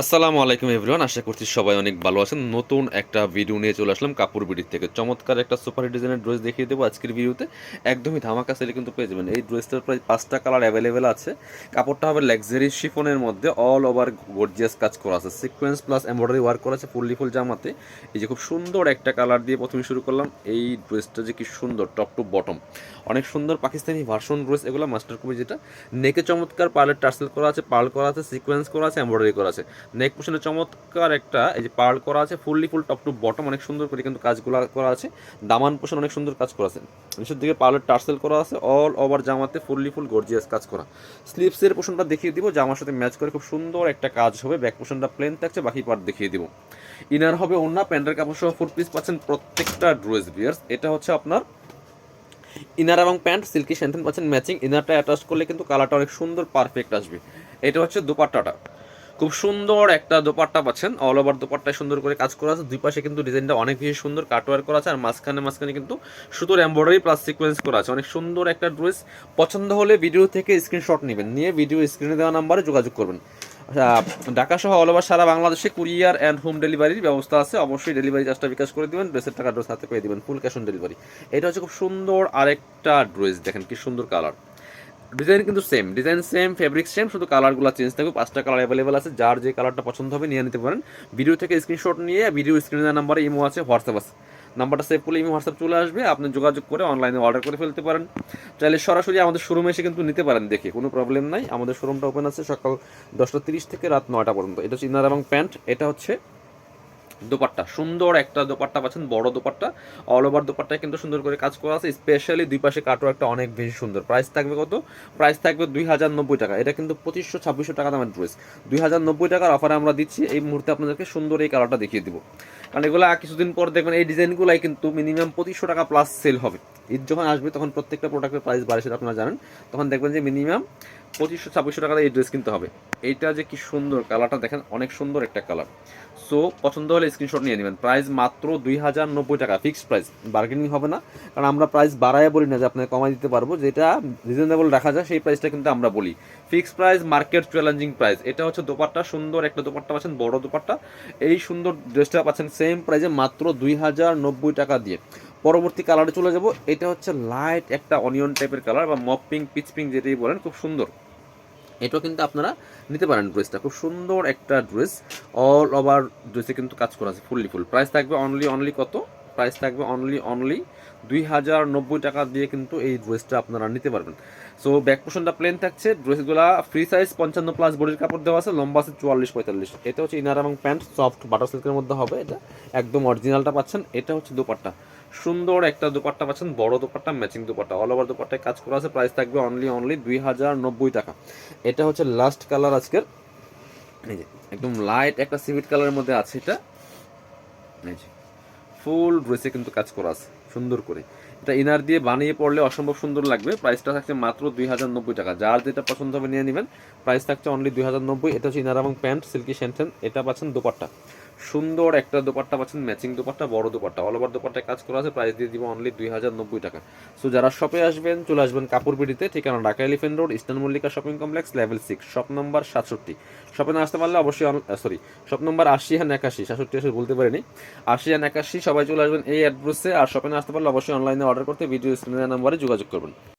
আসসালামু আলাইকুম এভরিওয়ান, আশা করছি সবাই অনেক ভালো আছেন। নতুন একটা ভিডিও নিয়ে চলে আসলাম কাপড় বিডির থেকে। চমৎকার একটা সুপার ডিজাইনের ড্রেস দেখিয়ে দেবো আজকের ভিডিওতে একদমই ধামাকা সেলে কিন্তু পেয়ে যাবেন। এই ড্রেসটার প্রায় পাঁচটা কালার অ্যাভেলেবেল আছে। কাপড়টা হবে লাক্সারি শিফনের মধ্যে অল ওভার গর্জিয়াস কাজ করা আছে। সিকোয়েন্স প্লাস এমব্রয়ডারি ওয়ার্ক করা আছে ফুললি ফুল জামাতে। এই যে খুব সুন্দর একটা কালার দিয়ে প্রথমে শুরু করলাম। এই ড্রেসটা যে কি সুন্দর টপ টু বটম অনেক সুন্দর পাকিস্তানি ভার্সন ড্রেস এগুলো মাস্টার কপি যেটা। নেকে চমৎকার পার্লের টার্সেল করা আছে, পার্ল করা আছে সিকোয়েন্স করা আছে এমব্রয়ডারি করা আছে। নেক পোশনে চমৎকার একটা, এই যে পার্ল করা আছে fully full top to bottom অনেক সুন্দর করে কিন্তু কাজগুলো করা আছে। দামান পোষণ অনেক সুন্দর কাজ করা আছে। নিচের দিকে পার্লের টার্সেল করা আছে অল ওভার জামাতে ফুললি ফুল গর্জিয়াস কাজ করা। স্লিপসের পোষণটা দেখিয়ে দিব, জামার সাথে ম্যাচ করে খুব সুন্দর একটা কাজ হবে। ব্যাক পোষণটা প্লেন থাকছে, বাকি পার্ট দেখিয়ে দিব। ইনার হবে অন্য প্যান্টের কাপড় সহ ফুল পিস পাচ্ছেন প্রত্যেকটা ড্রেস বিয়ার্স এটা হচ্ছে আপনার ইনার এবং প্যান্ট সিল্কি স্যান্টেন পাচ্ছেন ম্যাচিং ইনারটা অ্যাটাচ করলে কিন্তু কালারটা অনেক সুন্দর পারফেক্ট আসবে। এটা হচ্ছে দোপাট্টাটা। খুব সুন্দর একটা দোপাট্টা পাচ্ছেন। অল ওভার দোপাট্টায় সুন্দর করে কাজ করা আছে। দুই পাশে কিন্তু ডিজাইনটা অনেক বেশি সুন্দর কাটওয়ার করা আছে। আর মাঝখানে মাঝখানে কিন্তু সুতোর এমব্রয়ডারি প্লাস সিকোয়েন্স করা আছে। অনেক সুন্দর একটা ড্রেস পছন্দ হলে ভিডিও থেকে স্ক্রিনশট নেবেন। নিয়ে ভিডিও স্ক্রিনে দেওয়া নাম্বারে যোগাযোগ করবেন। আচ্ছা, ঢাকা সহ অল ওভার সারা বাংলাদেশে কুরিয়ার অ্যান্ড হোম ডেলিভারির ব্যবস্থা আছে। অবশ্যই ডেলিভারি চার্জটা বিকাশ করে দিবেন। ড্রেসের টাকা ড্রেস হাতে পেয়ে দিবেন। ফুল ক্যাশ অন ডেলিভারি এটা হচ্ছে খুব সুন্দর আরেকটা ড্রেস দেখেন কি সুন্দর কালার ডিজাইন কিন্তু same design same fabric same শুধু কালারগুলো চেঞ্জ থাকবে, পাঁচটা কালার অ্যাভেলেবেল আছে, যার যে কালারটা পছন্দ হবে নিয়ে নিতে পারেন। ভিডিও থেকে স্ক্রিনশট নিয়ে ভিডিও স্ক্রিনের নাম্বারে ইমো আছে হোয়াটসঅ্যাপ আছে। নাম্বারটা সেভ করলে ইমো হোয়াটসঅ্যাপ চলে আসবে, আপনি যোগাযোগ করে অনলাইনে অর্ডার করে ফেলতে পারেন। চাইলে সরাসরি আমাদের শোরুমে এসে কিন্তু নিতে পারেন দেখে, কোনো প্রবলেম নাই। আমাদের শোরুমটা ওপেন আছে সকাল দশটা তিরিশ থেকে রাত নয়টা পর্যন্ত। এটা হচ্ছে ইনার এবং প্যান্ট এটা হচ্ছে দোপাট্টা, সুন্দর একটা দোপাট্টা পাচ্ছেন, বড় দোপাট্টা অল ওভার দোপাট্টায় কিন্তু সুন্দর করে কাজ করা আছে স্পেশালি দুই পাশে কাটো একটা অনেক বেশি সুন্দর। প্রাইস থাকবে কত? প্রাইস থাকবে দুই হাজার নব্বই টাকা। এটা কিন্তু পঁচিশশো, ছাব্বিশশো টাকা দামের ড্রেস দুই হাজার নব্বই টাকার অফারে আমরা দিচ্ছি, এই মুহূর্তে আপনাদেরকে সুন্দর এই কালারটা দেখিয়ে দিব। কারণ এগুলো কিছুদিন পর দেখবেন এই ডিজাইনগুলাই কিন্তু মিনিমাম পঁচিশশো টাকা প্লাস সেল হবে। ঈদ যখন আসবে তখন প্রত্যেকটা প্রোডাক্টের প্রাইস বাড়ে সেটা আপনারা জানেন। তখন দেখবেন যে মিনিমাম পঁচিশশো, ছাব্বিশশো টাকা এই ড্রেস কিনতে হবে। এইটা যে কি সুন্দর কালারটা দেখেন, অনেক সুন্দর একটা কালার সো পছন্দ হলে স্ক্রিনশট নিয়ে নেবেন। প্রাইস মাত্র দুই হাজার নব্বই টাকা ফিক্সড প্রাইস বার্গেনিং হবে না, কারণ আমরা প্রাইস বাড়ায় বলি না যে আপনাকে কমাই দিতে পারব। যেটা রিজনেবল রাখা যায়, সেই প্রাইসটা কিন্তু আমরা বলি। Fixed price market challenging price এটা হচ্ছে দোপাট্টা, সুন্দর একটা দোপাট্টা পাচ্ছেন, বড় দোপাট্টা। এই সুন্দর ড্রেসটা পাচ্ছেন সেম প্রাইসে মাত্র দুই হাজার নব্বই টাকা দিয়ে। পরবর্তী কালারে চলে যাব। এটা হচ্ছে লাইট একটা অনিয়ন টাইপের কালার বা মপ পিঙ্ক পিচ পিঙ্ক যেটাই বলেন, খুব সুন্দর। এটাও কিন্তু আপনারা নিতে পারেন ড্রেসটা খুব সুন্দর একটা ড্রেস অল ওভার ড্রেসে কিন্তু কাজ করা আছে ফুললি ফুল প্রাইস থাকবে অনলি অনলি কত? প্রাইস থাকবে অনলি অনলি দুই হাজার নব্বই টাকা দিয়ে কিন্তু এই ড্রেসটা আপনারা নিতে পারবেন। সো ব্যাক পোশনটা প্লেন থাকছে। ড্রেসগুলো ফ্রি সাইজ পঞ্চান্ন প্লাস বডির কাপড় দেওয়া আছে, লম্বা আছে চুয়াল্লিশ, পঁয়তাল্লিশ। এটা হচ্ছে ইনার এবং প্যান্ট সফট বাটার সিল্কের মধ্যে হবে এটা। একদম অরিজিনালটা পাচ্ছেন। এটা হচ্ছে দুপাট্টা। সুন্দর একটা দুপাট্টা পাচ্ছেন, বড় dupatta matching dupatta. All over দুপাট্টায় কাজ করা আছে প্রাইস থাকবে অনলি অনলি দুই হাজার নব্বই টাকা। এটা হচ্ছে লাস্ট কালার আজকের। এই যে, একদম লাইট একটা সিভিট কালারের মধ্যে আছে এটা। এই যে ফুল ড্রেসে কিন্তু কাজ করা আছে, সুন্দর করে। এটা ইনার দিয়ে বানিয়ে পড়লে অসম্ভব সুন্দর লাগবে। প্রাইসটা থাকছে মাত্র দুই হাজার নব্বই টাকা। যার যেটা পছন্দ হবে নিয়ে নেবেন। প্রাইস থাকছে অনলি দুই হাজার নব্বই। এটা হচ্ছে ইনার এবং প্যান্ট সিল্কি স্যান্টেন এটা পাচ্ছেন দোপাট্টা। সুন্দর একটা দোপাট্টা পাচ্ছেন ম্যাচিং দোপাট্টা, বড় দোপাট্টা। অল ওভার কাজ করা আছে প্রাইস দিয়ে দিব অনলি দুই হাজার নব্বই টাকা। সো যারা শপে আসবেন, চলে আসবেন কাপড় বিড়িতে ঠিকানা Dhaka Elephant Road Eastern Mallika shopping complex level six shop number সাতষট্টি। শপে না আসতে পারলে অবশ্যই সরি শপ নম্বর আশি হ্যান একাশি, সাতষট্টি আসলে বলতে পারিনি। আশি হ্যান একাশি, সবাই চলে আসবেন এই অ্যাড্রেসে আর শপে না আসতে পারলে অবশ্যই অনলাইনে অর্ডার করতে ভিডিও স্ক্রিনের নাম্বারে যোগাযোগ করবেন।